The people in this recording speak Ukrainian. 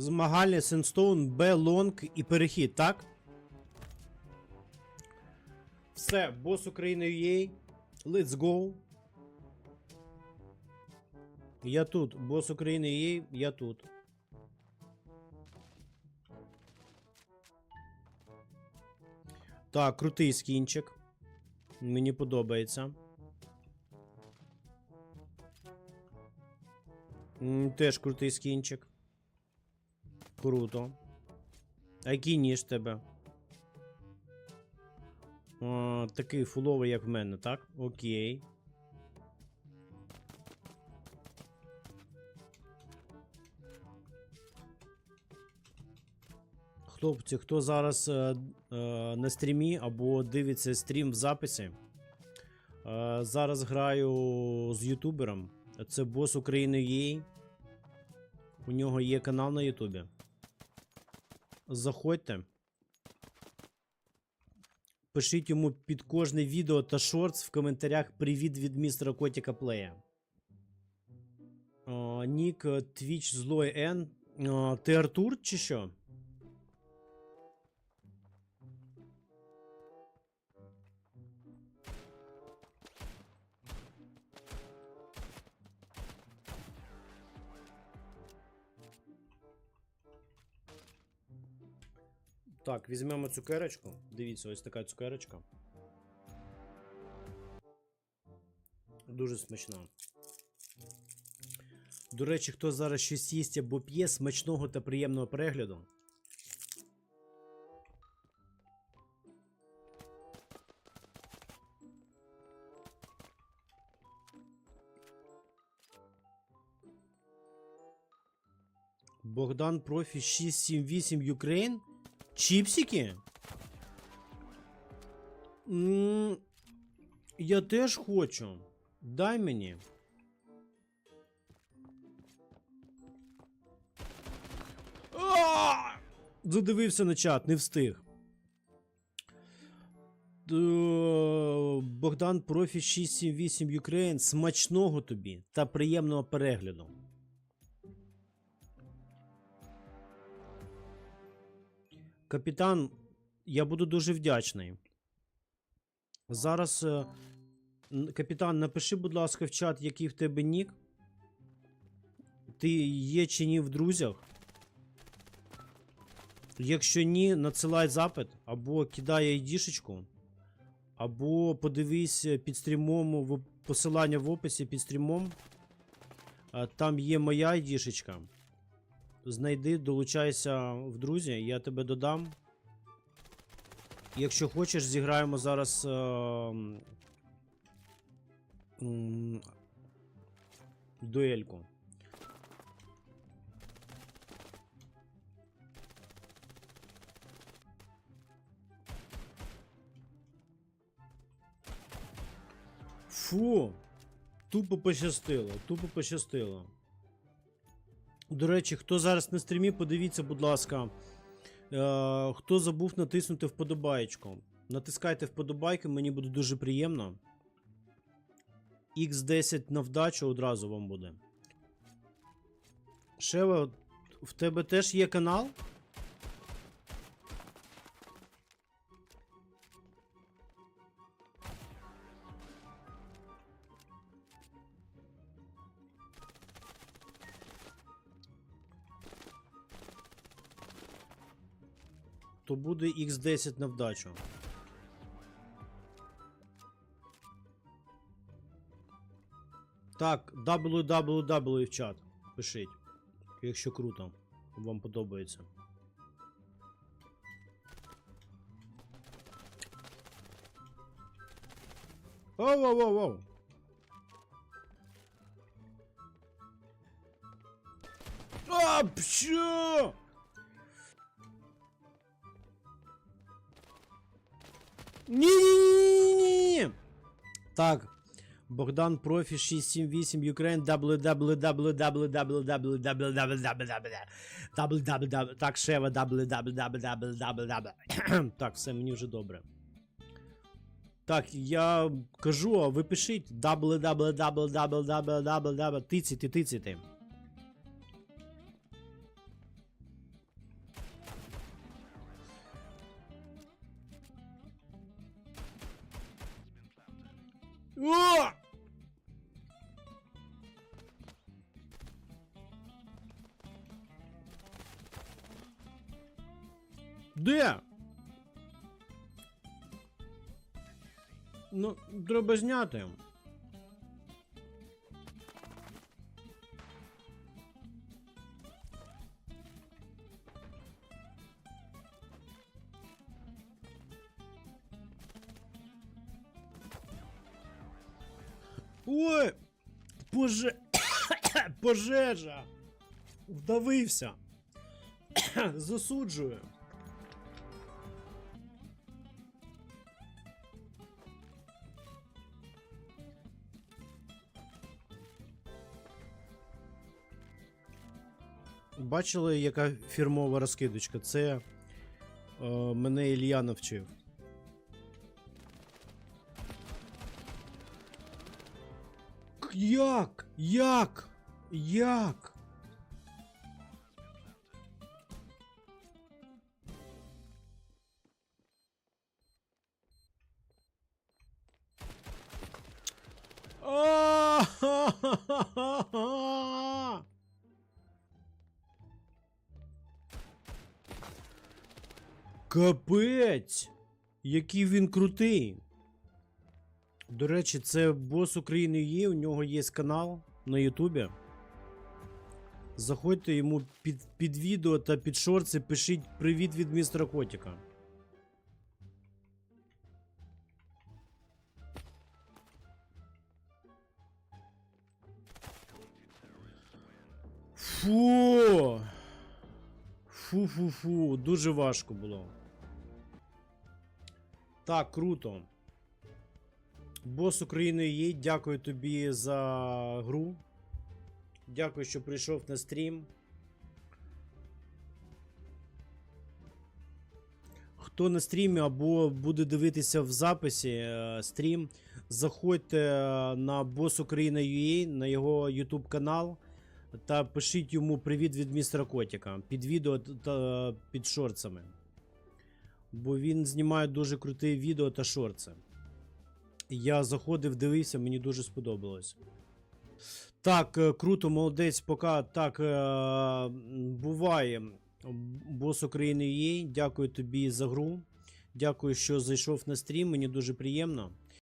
Змагальня Сенстоун, Б, Лонг і перехід, так? Все, бос України UA. Let's go. Я тут. Бос України UA, я тут. Так, крутий скінчик. Мені подобається. Теж крутий скінчик. Круто. А який ніж тебе? А, такий фуловий, як в мене, так? Окей. Хлопці, хто зараз е, е, на стрімі або дивиться стрім в записі, е, зараз граю з ютубером. Це бос України UA. У нього є канал на Ютубі. Заходьте. Пишіть йому під кожне відео та шортс в коментарях Привіт від містера Котіка Плея. Нік Твіч злой Н. Ти Артур чи що? Так, візьмемо цукерочку. Дивіться, ось така цукерочка. Дуже смачна. До речі, хто зараз щось їсть або п'є, смачного та приємного перегляду. Богдан Профі 678 Ukraine. Чіпсики? Я теж хочу. Дай мені. Задивився на чат, не встиг. Богдан Профі 678 Ukraine. Смачного тобі та приємного перегляду. Капітан, я буду дуже вдячний. Зараз, е, капітан, напиши, будь ласка, в чат, який в тебе нік. Ти є чи ні в друзях. Якщо ні, надсилай запит, або кидай айдішечку, або подивись е, під стрімом посилання в описі під стрімом. Е, Там є моя айдішечка. Знайди, долучайся в друзі, я тебе додам. Якщо хочеш, зіграємо зараз. Е, дуельку. Фу! Тупо пощастило, тупо пощастило. До речі, хто зараз на стрімі, подивіться, будь ласка. Е, хто забув натиснути вподобайку. Натискайте вподобайки, мені буде дуже приємно. Х10 на вдачу одразу вам буде. Шева, в тебе теж є канал? То буде X10 на вдачу. Так, www в чат. Пишіть. Якщо круто. Вам подобається. Оу, оу, оу, оу. А, пщо? Ні-ні-ні-ні-ні! Так. Богдан Профі 678 Ukraine www. Так, Шева. Так, все, мені вже добре. Так, я кажу, а ви. Де? Ну, треба зняти. Ой! Поже... Пожежа! Вдавився. Засуджую. Бачили, яка фірмова розкидочка? Це е, мене Ілля навчив. Як? Як? Як? А-ха-ха-ха-ха! Капець! Який він крутий. До речі, це бос України є, у нього є канал на Ютубі. Заходьте йому під, під відео та під шорти, пишіть привіт від містера Котіка. Фу. Фу-фу-фу, дуже важко було. Так, круто. Бос України є. Дякую тобі за гру. Дякую, що прийшов на стрім. Хто на стрімі або буде дивитися в записі е, стрім, заходьте е, на Бос Україна UA, на його YouTube канал та пишіть йому привіт від містера Котіка під відео та під шорцами. Бо він знімає дуже круті відео та шорти. Я заходив, дивився, мені дуже сподобалось. Так, е, круто, молодець, пока. Так, е, буває. Бос України є. Дякую тобі за гру. Дякую, що зайшов на стрім. Мені дуже приємно.